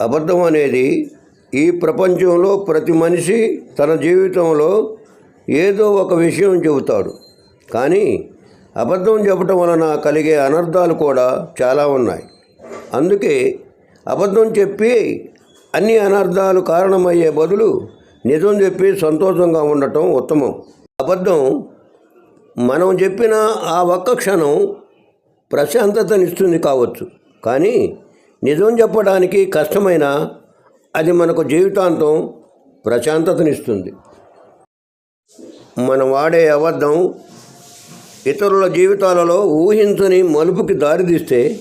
అబద్ధం అనేది ఈ ప్రపంచంలో ప్రతి మనిషి తన జీవితంలో ఏదో ఒక విషయం చెబుతాడు. కానీ అబద్ధం చెప్పటం వలన కలిగే అనర్థాలు కూడా చాలా ఉన్నాయి. అందుకే అబద్ధం చెప్పి అన్ని అనర్థాలు కారణమయ్యే బదులు నిజం చెప్పి సంతోషంగా ఉండటం ఉత్తమం. అబద్ధం మనం చెప్పిన ఆ ఒక్క క్షణం ప్రశాంతతనిస్తుంది కావచ్చు. కానీ నిజం చెప్పడానికి కష్టమైన అది మనకు జీవితాంతం ప్రశాంతతనిస్తుంది. మనం వాడే అబద్ధం ఇతరుల జీవితాలలో ఊహించని మలుపుకి దారితీస్తే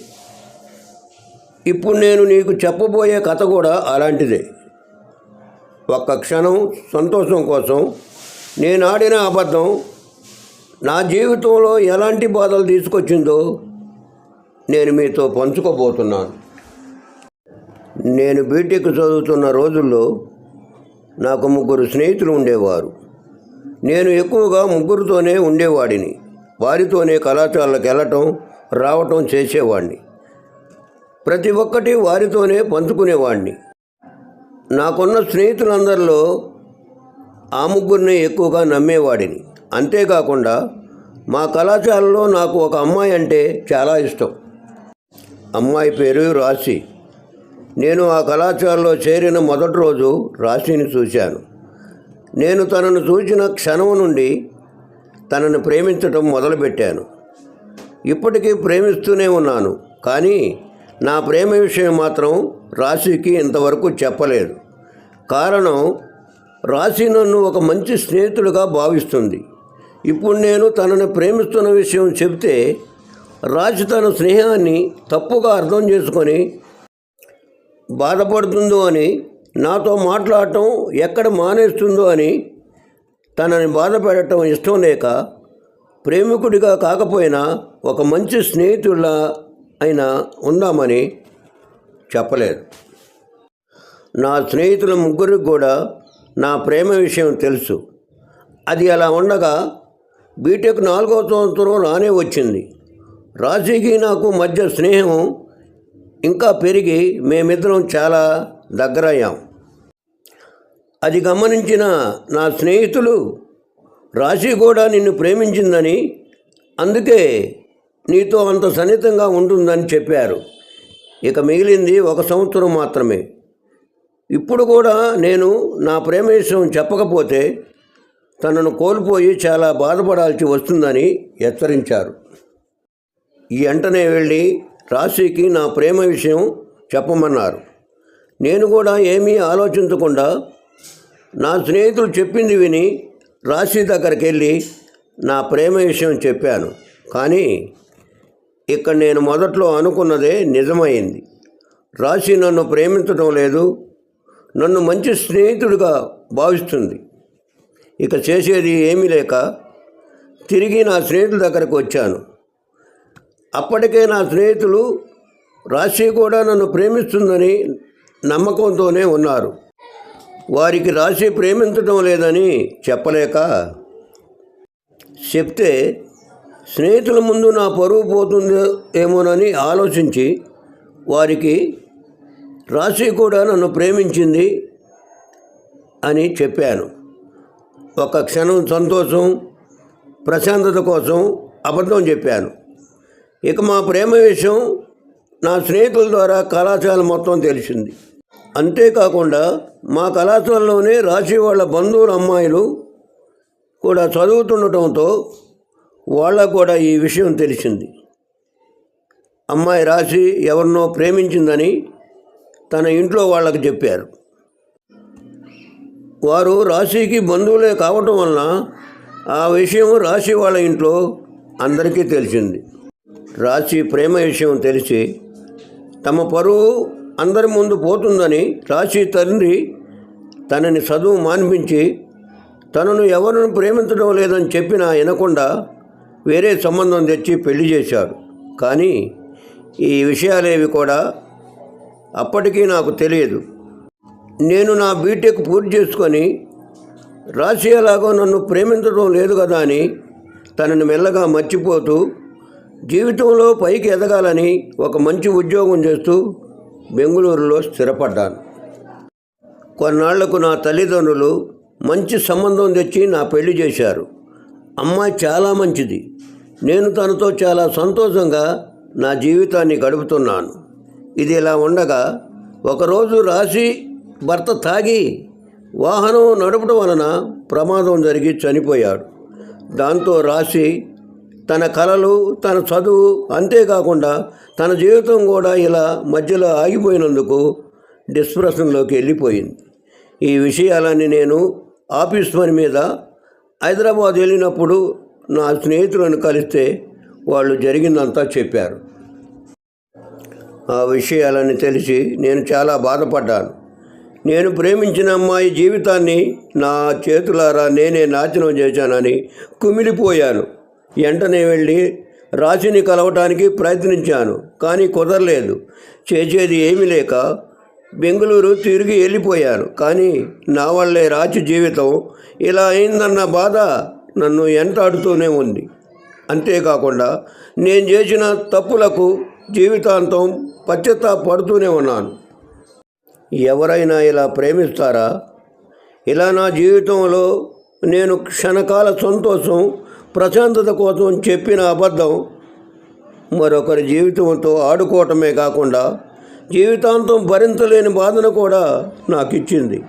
ఇప్పుడు నేను నీకు చెప్పబోయే కథ కూడా అలాంటిదే. ఒక్క క్షణం సంతోషం కోసం నేను ఆడిన అబద్ధం నా జీవితంలో ఎలాంటి బాధలు తీసుకొచ్చిందో నేను మీతో పంచుకోబోతున్నాను. నేను బీటెక్ చదువుతున్న రోజుల్లో నాకు ముగ్గురు స్నేహితులు ఉండేవారు. నేను ఎక్కువగా ముగ్గురితోనే ఉండేవాడిని. వారితోనే కళాశాలకు వెళ్ళటం రావటం చేసేవాడిని. ప్రతి ఒక్కటి వారితోనే పంచుకునేవాడిని. నాకున్న స్నేహితులందరిలో ఆ ముగ్గురిని ఎక్కువగా నమ్మేవాడిని. అంతేకాకుండా మా కళాశాలలో నాకు ఒక అమ్మాయి అంటే చాలా ఇష్టం. అమ్మాయి పేరు రాశి. నేను ఆ కళాశాలలో చేరిన మొదటి రోజు రాశిని చూశాను. నేను తనను చూసిన క్షణం నుండి తనను ప్రేమించటం మొదలుపెట్టాను. ఇప్పటికీ ప్రేమిస్తూనే ఉన్నాను కానీ నా ప్రేమ విషయం మాత్రం రాశికి ఇంతవరకు చెప్పలేదు. కారణం రాశి నన్ను ఒక మంచి స్నేహితుడిగా భావిస్తుంది. ఇప్పుడు నేను తనని ప్రేమిస్తున్న విషయం చెబితే రాశి తన స్నేహాన్ని తప్పుగా అర్థం చేసుకొని బాధపడుతుందో అని నాతో మాట్లాడటం ఎక్కడ మానేస్తుందో అని తనని బాధ పెట్టడం ఇష్టం లేక ప్రేమికుడిగా కాకపోయినా ఒక మంచి స్నేహితుడిలా అయినా ఉందామని చెప్పలేదు. నా స్నేహితుల ముగ్గురికి కూడా నా ప్రేమ విషయం తెలుసు. అది అలా ఉండగా బీటెక్ నాలుగవ సంవత్సరం రానే వచ్చింది. రాశికి నాకు మధ్య స్నేహం ఇంకా పెరిగి మేమిద్దరం చాలా దగ్గరయ్యాం. అది గమనించిన నా స్నేహితులు రాశి కూడా నిన్ను ప్రేమించిందని అందుకే నీతో అంత సన్నిహితంగా ఉంటుందని చెప్పారు. ఇక మిగిలింది ఒక సంవత్సరం మాత్రమే. ఇప్పుడు కూడా నేను నా ప్రేమ విషయం చెప్పకపోతే తనను కోల్పోయి చాలా బాధపడాల్సి వస్తుందని హెచ్చరించారు. ఈ వెంటనే వెళ్ళి రాశికి నా ప్రేమ విషయం చెప్పమన్నారు. నేను కూడా ఏమీ ఆలోచించకుండా నా స్నేహితులు చెప్పింది విని రాశి దగ్గరికి వెళ్ళి నా ప్రేమ విషయం చెప్పాను. కానీ ఇక్కడ నేను మొదట్లో అనుకున్నదే నిజమైంది. రాశి నన్ను ప్రేమించడం లేదు నన్ను మంచి స్నేహితుడిగా భావిస్తుంది. ఇక చేసేది ఏమీ లేక తిరిగి నా స్నేహితుల దగ్గరకు వచ్చాను. అప్పటికే నా స్నేహితులు రాశి కూడా నన్ను ప్రేమిస్తుందని నమ్మకంతోనే ఉన్నారు. వారికి రాశి ప్రేమించడం లేదని చెప్పలేక చెప్తే స్నేహితుల ముందు నా పరువు పోతుందో ఏమోనని ఆలోచించి వారికి రాశి కూడా నన్ను ప్రేమించింది అని చెప్పాను. ఒక క్షణం సంతోషం ప్రశాంతత కోసం అబద్ధం చెప్పాను. ఇక మా ప్రేమ విషయం నా స్నేహితుల ద్వారా కళాశాల మొత్తం తెలిసింది. అంతేకాకుండా మా కళాశాలలోనే రాశి వాళ్ళ బంధువుల అమ్మాయిలు కూడా చదువుతుండటంతో వాళ్ళకు కూడా ఈ విషయం తెలిసింది. అమ్మాయి రాశి ఎవరినో ప్రేమించిందని తన ఇంట్లో వాళ్ళకి చెప్పారు. వారు రాశికి బంధువులే కావటం వలన ఆ విషయం రాశి వాళ్ళ ఇంట్లో అందరికీ తెలిసింది. రాశి ప్రేమ విషయం తెలిసి తమ పరువు అందరి ముందు పోతుందని రాశి తండ్రి తనని చదువు మాన్పించి తనను ఎవరిని ప్రేమించడం లేదని చెప్పినా వినకుండా వేరే సంబంధం తెచ్చి పెళ్ళి చేశాడు. కానీ ఈ విషయాలేవి కూడా అప్పటికీ నాకు తెలియదు. నేను నా బీటెక్ పూర్తి చేసుకొని రాశి ఎలాగో నన్ను ప్రేమించడం లేదు కదా అని తనని మెల్లగా మర్చిపోతూ జీవితంలో పైకి ఎదగాలని ఒక మంచి ఉద్యోగం చేస్తూ బెంగళూరులో స్థిరపడ్డాను. కొన్నాళ్ళకు నా తల్లిదండ్రులు మంచి సంబంధం తెచ్చి నా పెళ్ళి చేశారు. అమ్మాయి చాలా మంచిది. నేను తనతో చాలా సంతోషంగా నా జీవితాన్ని గడుపుతున్నాను. ఇది ఇలా ఉండగా ఒకరోజు రాశి భర్త తాగి వాహనం నడపడం వలన ప్రమాదం జరిగి చనిపోయాడు. దాంతో రాశి తన కళలు తన చదువు అంతేకాకుండా తన జీవితం కూడా ఇలా మధ్యలో ఆగిపోయినందుకు డిస్ప్రెషన్లోకి వెళ్ళిపోయింది. ఈ విషయాలన్నీ నేను ఆఫీస్ పని మీద హైదరాబాద్ వెళ్ళినప్పుడు నా స్నేహితులను కలిస్తే వాళ్ళు జరిగిందంతా చెప్పారు. ఆ విషయాలన్నీ తెలిసి నేను చాలా బాధపడ్డాను. నేను ప్రేమించిన అమ్మాయి జీవితాన్ని నా చేతులారా నేనే నాశనం చేశానని కుమిలిపోయాను. వెంటనే వెళ్ళి రాశిని కలవటానికి ప్రయత్నించాను కానీ కుదరలేదు. చేసేది ఏమీ లేక బెంగళూరు తిరిగి వెళ్ళిపోయాను. కానీ నా వల్లే రాజు జీవితం ఇలా అయిందన్న బాధ నన్ను ఎంటాడుతూనే ఉంది. అంతేకాకుండా నేను చేసిన తప్పులకు జీవితాంతం పడుతూనే ఉన్నాను. ఎవరైనా ఇలా ప్రేమిస్తారా? ఇలా నా జీవితంలో నేను క్షణకాల సంతోషం ప్రశాంతత కోసం చెప్పిన అబద్ధం మరొకరి జీవితంతో ఆడుకోవటమే కాకుండా జీవితాంతం భరించలేని బాధను కూడా నాకు ఇచ్చింది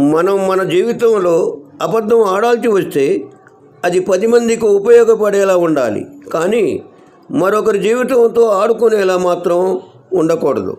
మనం మన జీవితంలో అబద్ధం ఆడాల్సి వస్తే అది పది మందికి ఉపయోగపడేలా ఉండాలి. కానీ మరొకరి జీవితంతో ఆడుకునేలా మాత్రం ఉండకూడదు.